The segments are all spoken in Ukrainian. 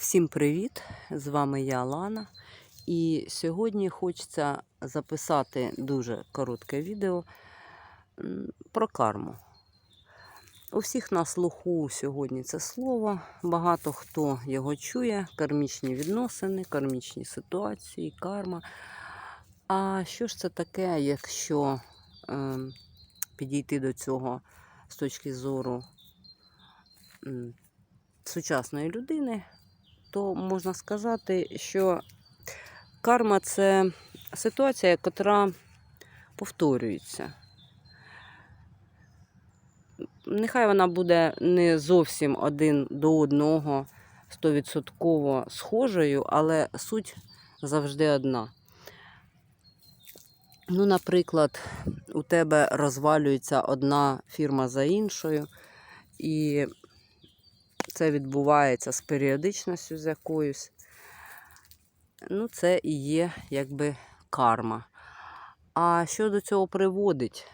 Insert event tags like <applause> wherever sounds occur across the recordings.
Всім привіт! З вами я Лана. І сьогодні хочеться записати дуже коротке відео про карму. У всіх на слуху сьогодні це слово. Багато хто його чує: кармічні відносини, кармічні ситуації, карма. А що ж це таке, якщо ем, підійти до цього з точки зору сучасної людини? То можна сказати, що карма це ситуація, яка повторюється. Нехай вона буде не зовсім один до одного стовідсотково схожою, але суть завжди одна. Ну, наприклад, у тебе розвалюється одна фірма за іншою, і це відбувається з періодичністю з якоюсь. Ну, це і є якби карма. А що до цього приводить?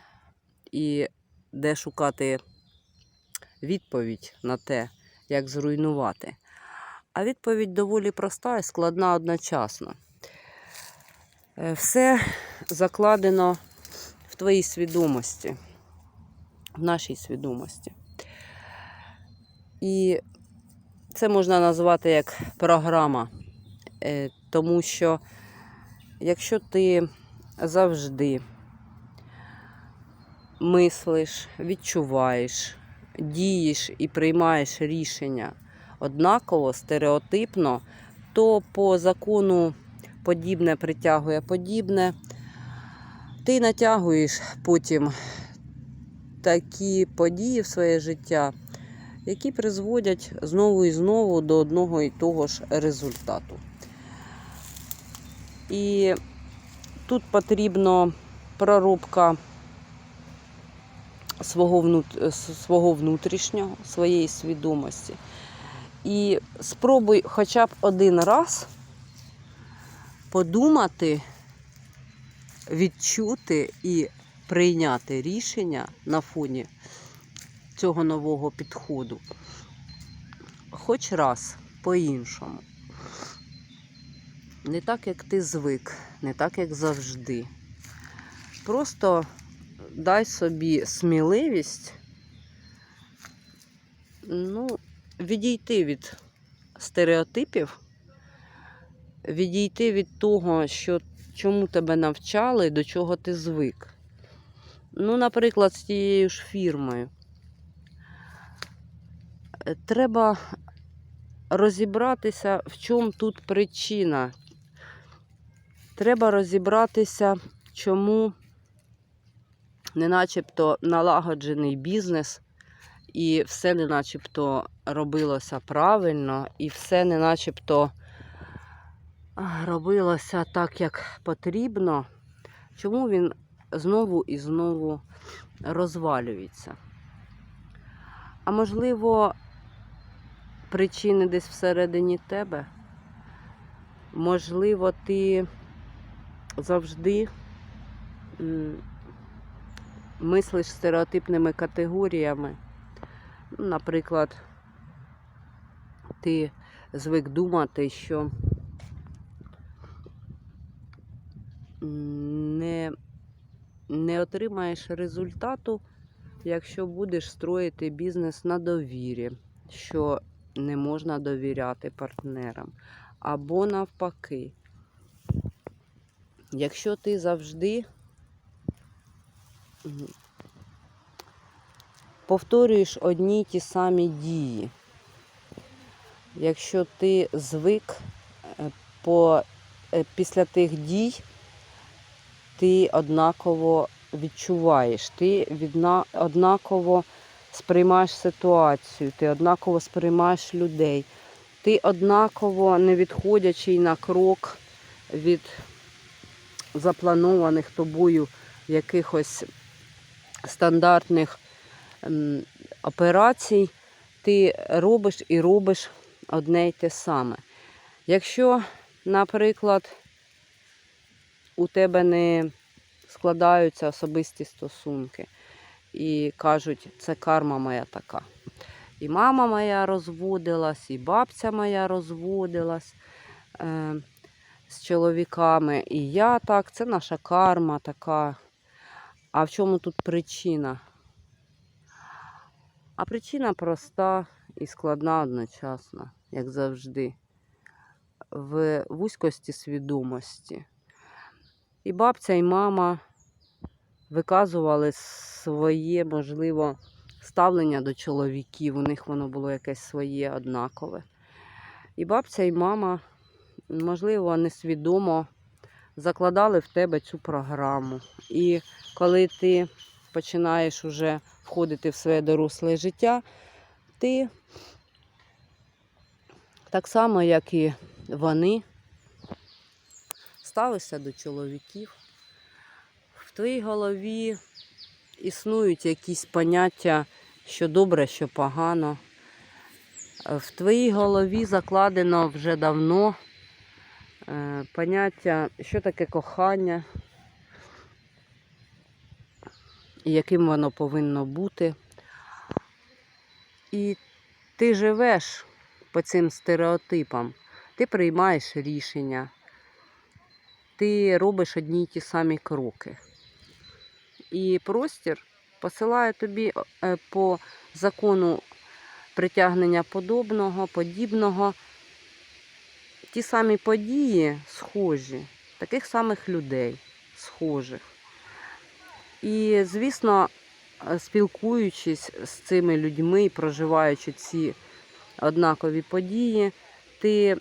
І де шукати відповідь на те, як зруйнувати? А відповідь доволі проста і складна одночасно. Е, Все закладено в твоїй свідомості, в нашій свідомості. І це можна назвати як програма, Е, тому що якщо ти завжди мислиш, відчуваєш, дієш і приймаєш рішення однаково, стереотипно, то по закону подібне притягує подібне, ти натягуєш потім такі події в своє життя які призводять знову і знову до одного і того ж результату. І тут потрібна проробка свого, свого внутрішнього, своєї свідомості. І спробуй хоча б один раз подумати, відчути і прийняти рішення на фоні цього нового підходу. Хоч раз по-іншому. Не так, як ти звик, не так, як завжди. Просто дай собі сміливість ну, відійти від стереотипів, відійти від того, що чому тебе навчали, до чого ти звик. Ну, наприклад, з тією ж фірмою. Треба розібратися, в чому тут причина. Треба розібратися, чому не начебто налагоджений бізнес, і все не начебто робилося правильно, і все не начебто робилося так, як потрібно. Чому він знову і знову розвалюється? А можливо, причини десь всередині тебе. Можливо, ти завжди мислиш стереотипними категоріями. Наприклад, ти звик думати, що не, не отримаєш результату, якщо будеш строїти бізнес на довірі, що не можна довіряти партнерам. Або навпаки, якщо ти завжди повторюєш одні й ті самі дії, якщо ти звик е, по, е, після тих дій, ти однаково відчуваєш, ти однаково сприймаєш ситуацію, ти однаково сприймаєш людей, ти однаково не відходячи на крок від запланованих тобою якихось стандартних операцій, ти робиш і робиш одне й те саме. Якщо, наприклад, у тебе не складаються особисті стосунки, і кажуть, це карма моя така. І мама моя розводилась, і бабця моя розводилась е, з чоловіками. І я так, це наша карма така. А в чому тут причина? А причина проста і складна одночасно, як завжди, в вузькості свідомості. І бабця, і мама виказували своє, можливо, ставлення до чоловіків. У них воно було якесь своє однакове. І бабця, і мама, можливо, несвідомо закладали в тебе цю програму. І коли ти починаєш уже входити в своє доросле життя, ти так само, як і вони, ставишся до чоловіків. Твоїй голові існують якісь поняття, що добре, що погано. В твоїй голові закладено вже давно е, поняття, що таке кохання, яким воно повинно бути. І ти живеш по цим стереотипам, ти приймаєш рішення, ти робиш одні й ті самі кроки. І простір посилає тобі е, по закону притягнення подобного, подібного. Ті самі події схожі, таких самих людей схожих. І, звісно, спілкуючись з цими людьми і проживаючи ці однакові події, ти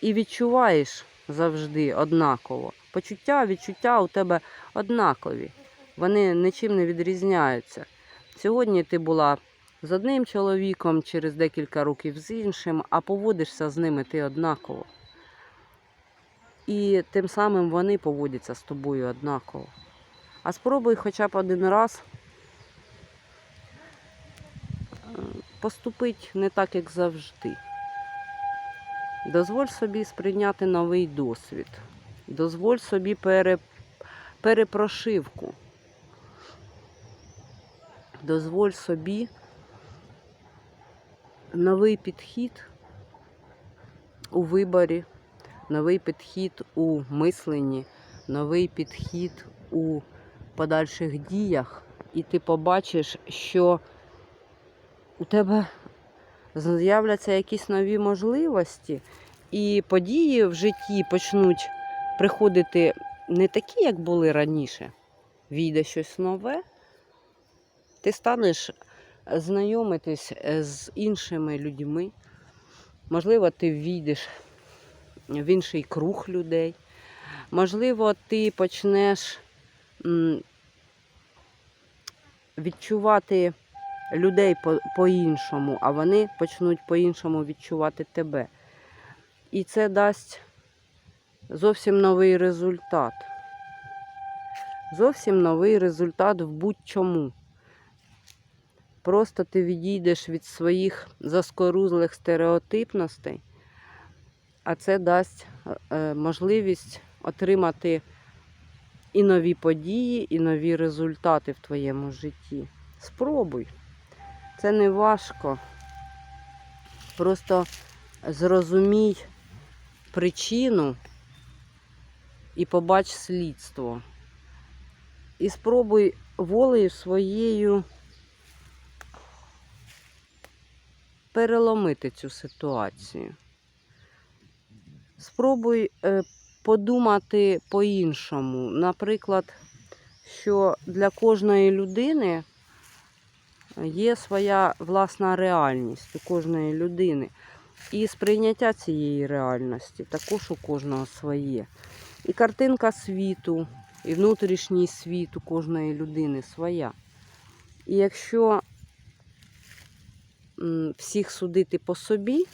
і відчуваєш завжди однаково. Почуття, відчуття у тебе однакові. Вони нічим не відрізняються. Сьогодні ти була з одним чоловіком, через декілька років з іншим, а поводишся з ними ти однаково. І тим самим вони поводяться з тобою однаково. А спробуй хоча б один раз е, поступить не так, як завжди. Дозволь собі сприйняти новий досвід. Дозволь собі пере, перепрошивку. Дозволь собі новий підхід у виборі, новий підхід у мисленні, новий підхід у подальших діях, і ти побачиш, що у тебе з'являться якісь нові можливості, і події в житті почнуть приходити не такі, як були раніше. Війде щось нове, ти станеш знайомитись з іншими людьми. Можливо, ти війдеш в інший круг людей. Можливо, ти почнеш відчувати людей по-іншому, а вони почнуть по-іншому відчувати тебе. І це дасть зовсім новий результат. Зовсім новий результат в будь-чому. Просто ти відійдеш від своїх заскорузлих стереотипностей, а це дасть е, можливість отримати і нові події, і нові результати в твоєму житті. Спробуй. Це не важко. Просто зрозумій причину і побач слідство. І спробуй волею своєю переломити цю ситуацію. Спробуй е, подумати по-іншому. Наприклад, що для кожної людини є своя власна реальність у кожної людини. І сприйняття цієї реальності також у кожного своє. І картинка світу, і внутрішній світ у кожної людини своя. І якщо всіх судити по собі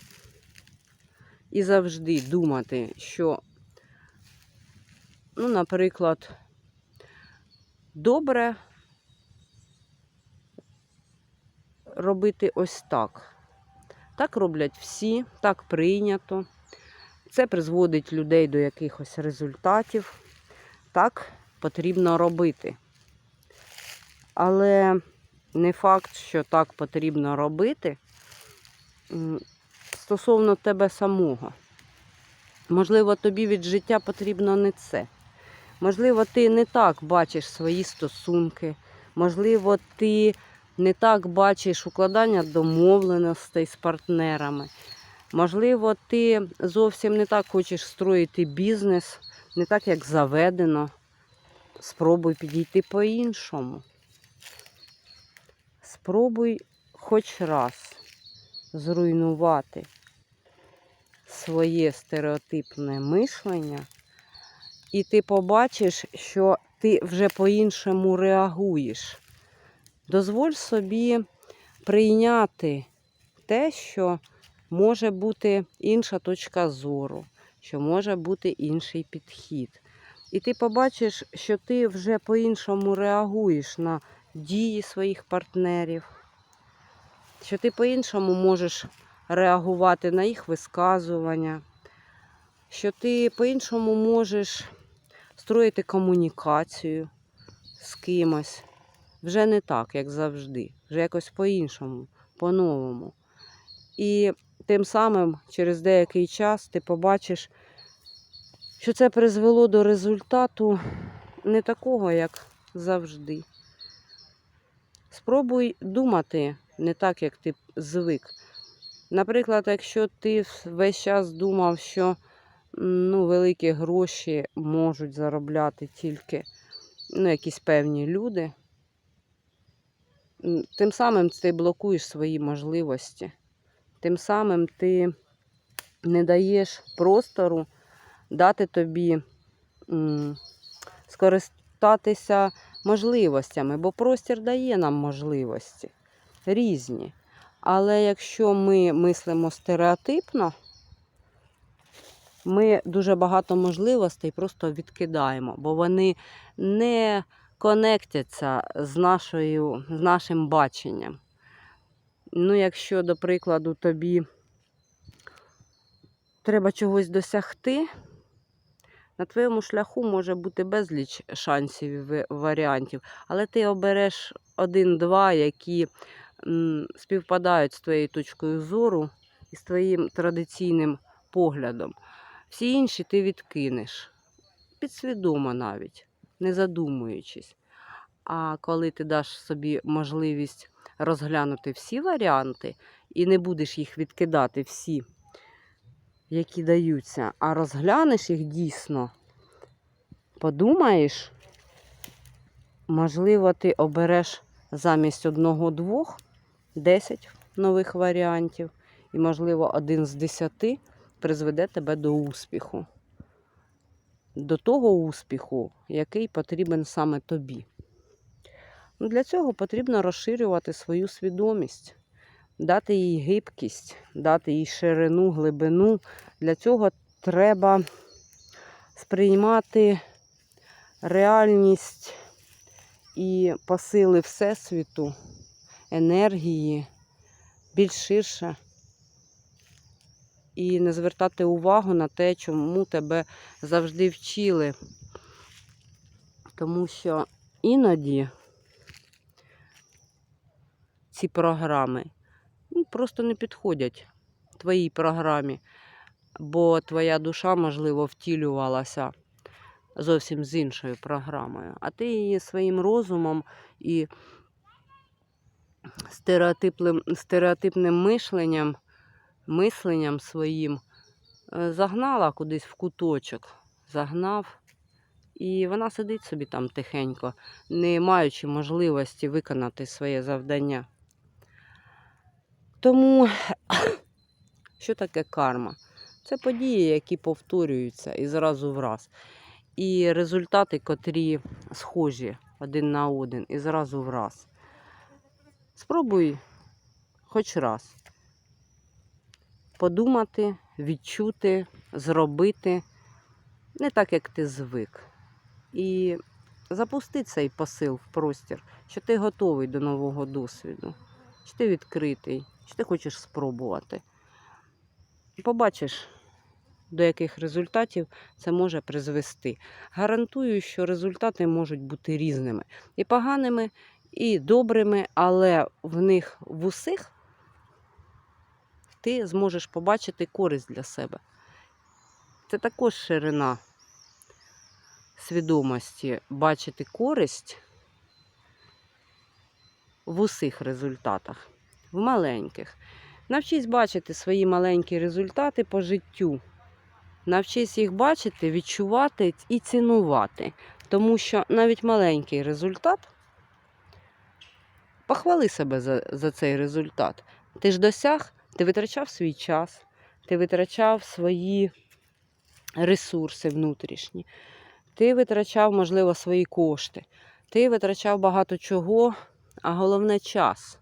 і завжди думати, що, ну, наприклад, добре робити ось так. Так роблять всі, так прийнято. Це призводить людей до якихось результатів. Так потрібно робити. Але не факт, що так потрібно робити, стосовно тебе самого. Можливо, тобі від життя потрібно не це. Можливо, ти не так бачиш свої стосунки. Можливо, ти не так бачиш укладання домовленостей з партнерами. Можливо, ти зовсім не так хочеш строїти бізнес, не так, як заведено. Спробуй підійти по-іншому. Спробуй хоч раз зруйнувати своє стереотипне мишлення, і ти побачиш, що ти вже по-іншому реагуєш. Дозволь собі прийняти те, що може бути інша точка зору, що може бути інший підхід. І ти побачиш, що ти вже по-іншому реагуєш на дії своїх партнерів, що ти по-іншому можеш реагувати на їх висказування, що ти по-іншому можеш строїти комунікацію з кимось. Вже не так, як завжди, вже якось по-іншому, по-новому. І тим самим через деякий час ти побачиш, що це призвело до результату не такого, як завжди. Спробуй думати не так, як ти звик. Наприклад, якщо ти весь час думав, що ну, великі гроші можуть заробляти тільки ну, якісь певні люди, тим самим ти блокуєш свої можливості. Тим самим ти не даєш простору дати тобі скористатися можливостями, бо простір дає нам можливості різні. Але якщо ми мислимо стереотипно, ми дуже багато можливостей просто відкидаємо, бо вони не конектяться з, нашою, з нашим баченням. Ну, якщо, до прикладу, тобі треба чогось досягти, на твоєму шляху може бути безліч шансів і варіантів, але ти обереш один-два, які співпадають з твоєю точкою зору і з твоїм традиційним поглядом. Всі інші ти відкинеш підсвідомо навіть, не задумуючись. А коли ти даш собі можливість розглянути всі варіанти і не будеш їх відкидати всі, які даються, а розглянеш їх дійсно, подумаєш, можливо, ти обереш замість одного-двох 10 нових варіантів, і, можливо, один з десяти призведе тебе до успіху. До того успіху, який потрібен саме тобі. Ну, Для цього потрібно розширювати свою свідомість, дати їй гибкість, дати їй ширину, глибину. Для цього треба сприймати реальність і посили Всесвіту, енергії більш ширше. І не звертати увагу на те, чому тебе завжди вчили. Тому що іноді ці програми ну, просто не підходять твоїй програмі, бо твоя душа, можливо, втілювалася зовсім з іншою програмою. А ти її своїм розумом і стереотипним, мишленням, мисленням своїм е, загнала кудись в куточок, загнав. І вона сидить собі там тихенько, не маючи можливості виконати своє завдання. Тому, <coughs> що таке карма? Це події, які повторюються і зразу враз. І результати, котрі схожі один на один, і зразу враз. Спробуй хоч раз подумати, відчути, зробити не так, як ти звик. І запусти цей посил в простір, що ти готовий до нового досвіду, чи ти відкритий, чи ти хочеш спробувати. Побачиш, до яких результатів це може призвести. Гарантую, що результати можуть бути різними. І поганими, і добрими, але в них в усіх ти зможеш побачити користь для себе. Це також ширина свідомості бачити користь в усіх результатах, в маленьких. Навчись бачити свої маленькі результати по життю. Навчись їх бачити, відчувати і цінувати. Тому що навіть маленький результат, похвали себе за, за цей результат. Ти ж досяг, ти витрачав свій час, ти витрачав свої ресурси внутрішні, ти витрачав, можливо, свої кошти, ти витрачав багато чого, а головне час.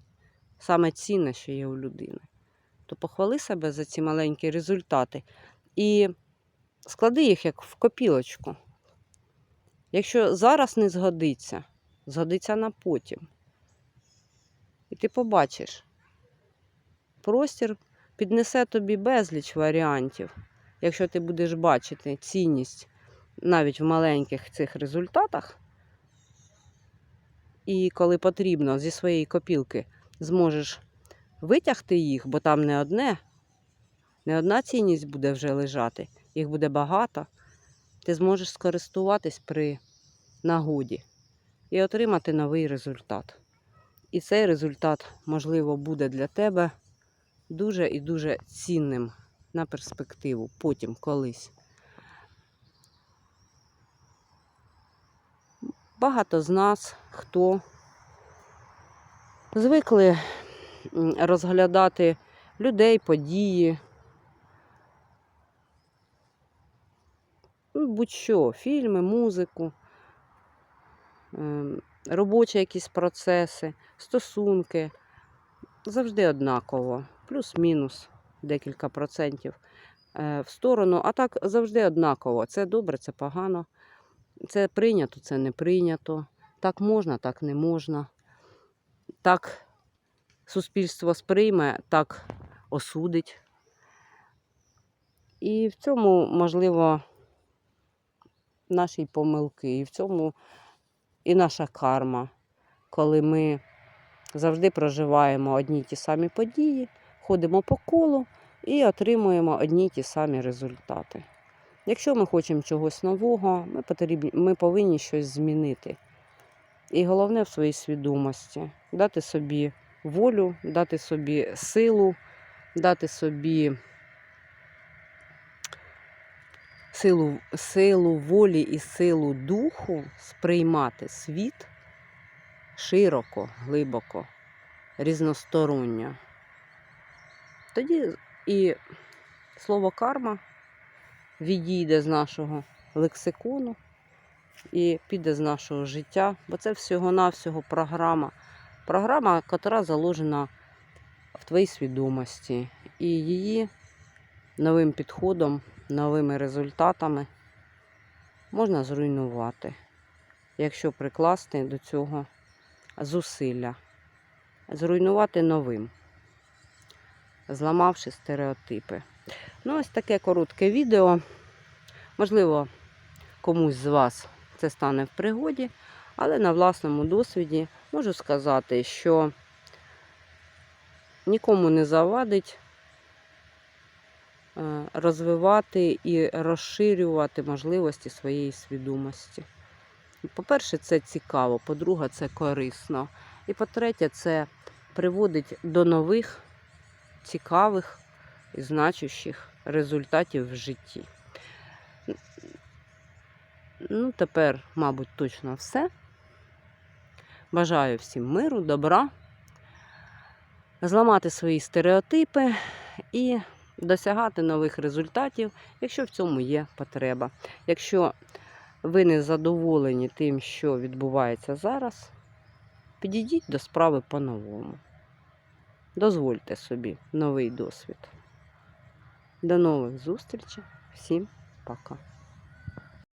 Саме цінне, що є у людини. То похвали себе за ці маленькі результати і склади їх як в копілочку. Якщо зараз не згодиться, згодиться на потім. І ти побачиш, простір піднесе тобі безліч варіантів, якщо ти будеш бачити цінність навіть в маленьких цих результатах. І коли потрібно зі своєї копілки зможеш витягти їх, бо там не одне, не одна цінність буде вже лежати, їх буде багато, ти зможеш скористуватись при нагоді і отримати новий результат. І цей результат, можливо, буде для тебе дуже і дуже цінним на перспективу, потім колись. Багато з нас, хто звикли розглядати людей, події, ну, будь-що, фільми, музику, ем, робочі якісь процеси, стосунки. Завжди однаково, плюс-мінус декілька процентів е, в сторону, а так завжди однаково. Це добре, це погано. Це прийнято, це не прийнято. Так можна, так не можна. Так суспільство сприйме, так осудить. І в цьому, можливо, наші помилки, і в цьому і наша карма, коли ми завжди проживаємо одні й ті самі події, ходимо по колу і отримуємо одні й ті самі результати. Якщо ми хочемо чогось нового, ми, потрібні, ми повинні щось змінити. І головне в своїй свідомості дати собі волю, дати собі силу, дати собі силу, силу волі і силу духу сприймати світ широко, глибоко, різносторонньо. Тоді і слово карма відійде з нашого лексикону і піде з нашого життя, бо це всього-навсього програма. Програма, яка заложена в твоїй свідомості. І її новим підходом, новими результатами можна зруйнувати, якщо прикласти до цього зусилля. Зруйнувати новим, зламавши стереотипи. Ну, ось таке коротке відео. Можливо, комусь з вас це стане в пригоді, але на власному досвіді можу сказати, що нікому не завадить е, розвивати і розширювати можливості своєї свідомості. По-перше, це цікаво, по-друге, це корисно. І по-третє, це приводить до нових, цікавих і значущих результатів в житті. Ну, тепер, мабуть, точно все. Бажаю всім миру, добра, зламати свої стереотипи і досягати нових результатів, якщо в цьому є потреба. Якщо ви не задоволені тим, що відбувається зараз, підійдіть до справи по-новому. Дозвольте собі новий досвід. До нових зустрічей. Всім пока.